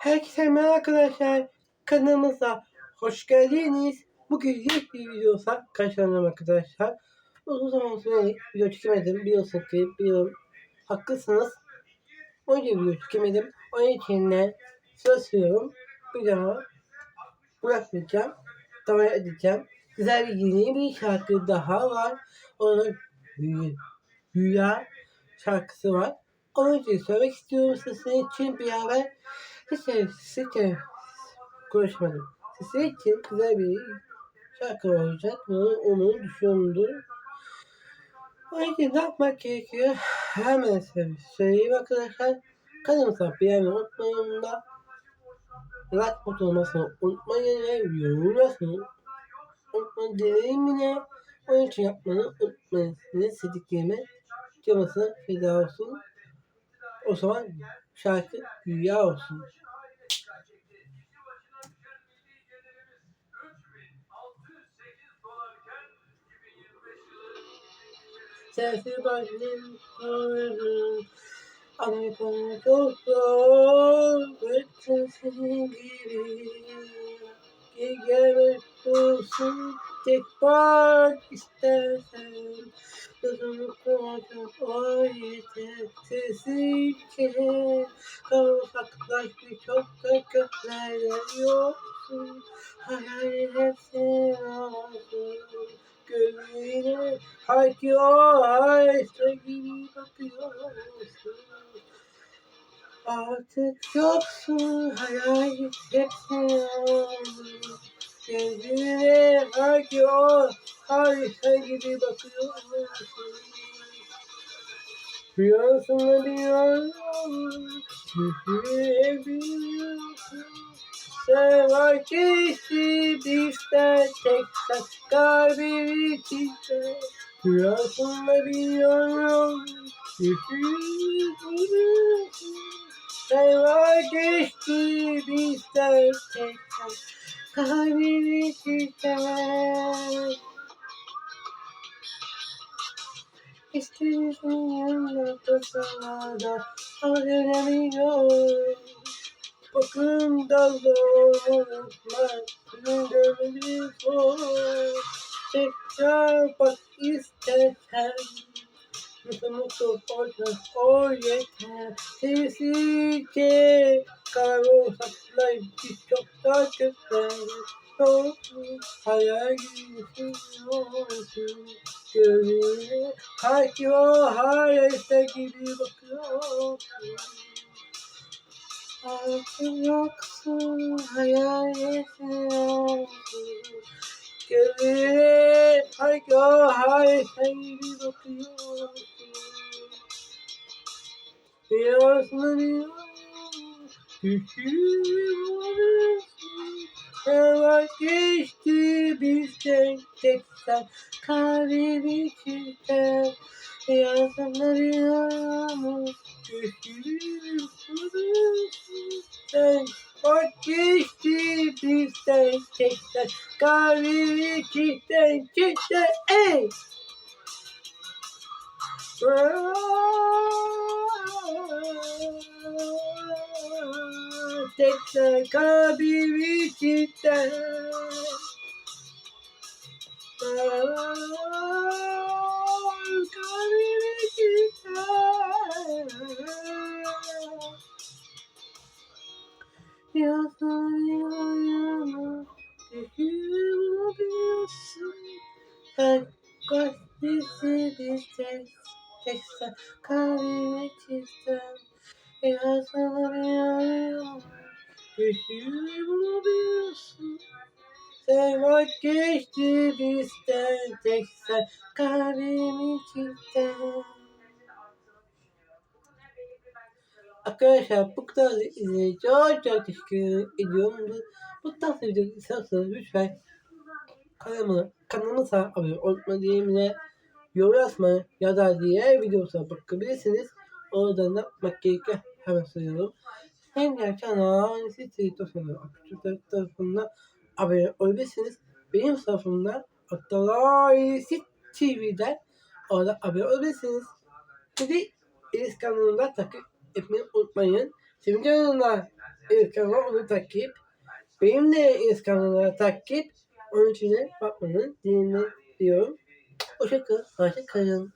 Herkese merhaba arkadaşlar. Kanalımıza hoş geldiniz. Bugün yeni bir videosa karşılanıyorum arkadaşlar. Uzun zaman sonra video çekemedim. Biliyorsunuz ki biliyorum. Haklısınız. Önce video çekemedim. Onun için de söz veriyorum. Bir daha bırakmayacağım. Devam edeceğim. Güzel bir yeni bir şarkı daha var. O Rüya, Rüya şarkısı var. Onun için söylemek istiyorum sizin için bir haber. Hiç hiç konuşmadım. Sizin için güzel bir şarkı olacak. Bunu onu düşündüm. O yüzden ne yapmak gerekiyor? Hemen size söyleyeyim arkadaşlar. Kanalımıza beğenmeyi unutmayın da. Like butonu olmasını unutmayın ve yorum unutmayın. Dileğim yine. Onun için yapmanı unutmayın. Sizin sevdiklerime caması feda olsun. O zaman şarkı rüya olsun. Sensiz annem koyarım. Amerika'nın çok zor. Bütün senin gibi. Ki gelmek olsun. Tek bak istersen. Gözümü koydum o yeter. Sessizce. Kavuşaklaştı çok da göklerde yoksun. Hayal hepsi olsun. Gönlüne Hayki o hayta gibi bakıyorsun Artık yoksun hayal hepsi gibi bakıyorsun Rüyasında sen var kişi bizden tek sen kalbim içinde. Rüyasında biliyorum Sen var kişi bizden tek sen kalbim içinde Tutsana ama göremiyorum Bakın da zorla Gönlümü zor Tekrar bak istersen Mutlu mutlu olacak o yeter Sessizce Kaybolsaklar biz çok da güzel Çok hayal gibi O hayalde gibi bakıyorsun Artık yoksun hayaletin olsun Gözüne sanki o hayalde gibi Biliyorsun biliyorum Küçüğüm Sen vazgeçti bizden tek sen Kalbim içinden Yazımda biliyorum Küçüğüm Sen vazgeçti bizden tek sen Kalbim içinden cidden ey Tekrar kalbim içinden Kalbim Gazetesi bir tek Teksen kalbim içinden Yazıyorum Düşüyorum biliyorsun Sen vazgeçti bizden tek sen kalbim içinden Arkadaşlar bu kadar için çok çok teşekkür ediyorum. Bu tarz video istiyorsanız lütfen kanalıma, kanalımıza abone diyelimle yorum yazmayı ya da diğer videomuza bakabilirsiniz. Oradan da yapmak gerekiyor. Hemen söylüyorum. Hem de kanal sitesi tarafından abone olabilirsiniz. Benim tarafımda Atalay TV'den orada abone olabilirsiniz. De Elis kanalında takip etmeyi unutmayın. Şimdi yanında Instagram'a onu takip. Benim de Instagram'a takip. Onun için de bakmanın dinle diyorum. Hoşçakalın. Hoşçakalın.